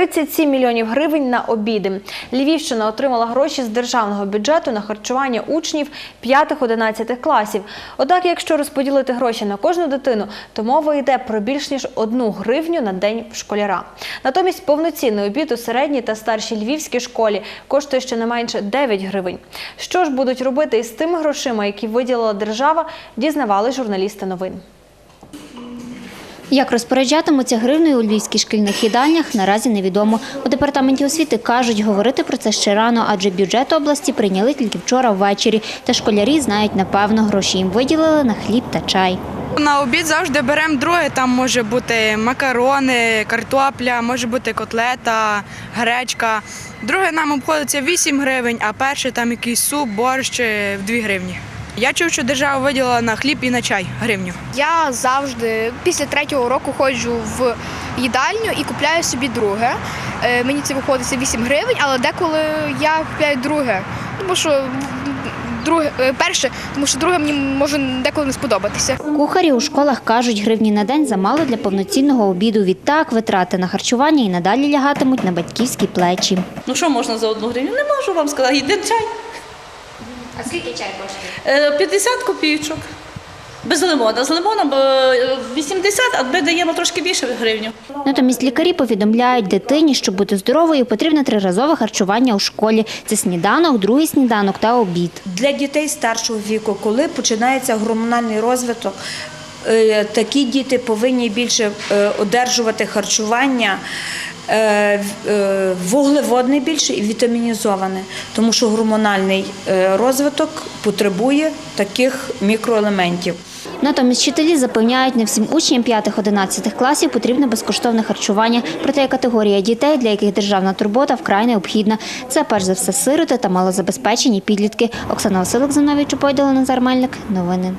37 мільйонів гривень на обіди. Львівщина отримала гроші з державного бюджету на харчування учнів 5-11 класів. Однак, якщо розподілити гроші на кожну дитину, то мова йде про більш ніж одну гривню на день школяра. Натомість повноцінний обід у середній та старшій львівській школі коштує щонайменше 9 гривень. Що ж будуть робити із тими грошима, які виділила держава, дізнавали журналісти новин. Як розпоряджатимуться гривнею у львівських шкільних їдальнях, наразі невідомо. У департаменті освіти кажуть, говорити про це ще рано, адже бюджет області прийняли тільки вчора ввечері. Та школярі знають напевно, гроші їм виділили на хліб та чай. На обід завжди беремо друге. Там може бути макарони, картопля, може бути котлета, гречка. Друге нам обходиться 8 гривень, а перше там якийсь суп, борщ е, в 2 гривні. Я чув, що держава виділила на хліб і на чай гривню. Я завжди після третього року ходжу в їдальню і купляю собі друге. Е, Мені це виходить 8 гривень, але деколи я купляю друге. Тому що друге, е, перше, тому що друге мені може деколи не сподобатися. Кухарі у школах кажуть, гривні на день замало для повноцінного обіду. Відтак витрати на харчування і надалі лягатимуть на батьківські плечі. Ну що можна за одну гривню? Не можу вам сказати. Йде чай. А скільки чай коштує? Е, 50 копійчок. Без лимона. З лимоном е, 80, а ми даємо трошки більше гривню. Натомість лікарі повідомляють дитині, щоб бути здоровою, потрібне триразове харчування у школі. Це сніданок, другий сніданок та обід. Для дітей старшого віку, коли починається гормональний розвиток, е, такі діти повинні більше е, одержувати харчування. е, е, Вуглеводне більше і вітамінізоване, тому що гормональний е, розвиток потребує таких мікроелементів. Натомість вчителі запевняють, не всім учням 5-11 класів потрібне безкоштовне харчування. Проте категорія дітей, для яких державна турбота вкрай необхідна. Це перш за все сироти та малозабезпечені підлітки. Оксана Василик, Зиновій Чупойдало, Назар Мельник. Новини.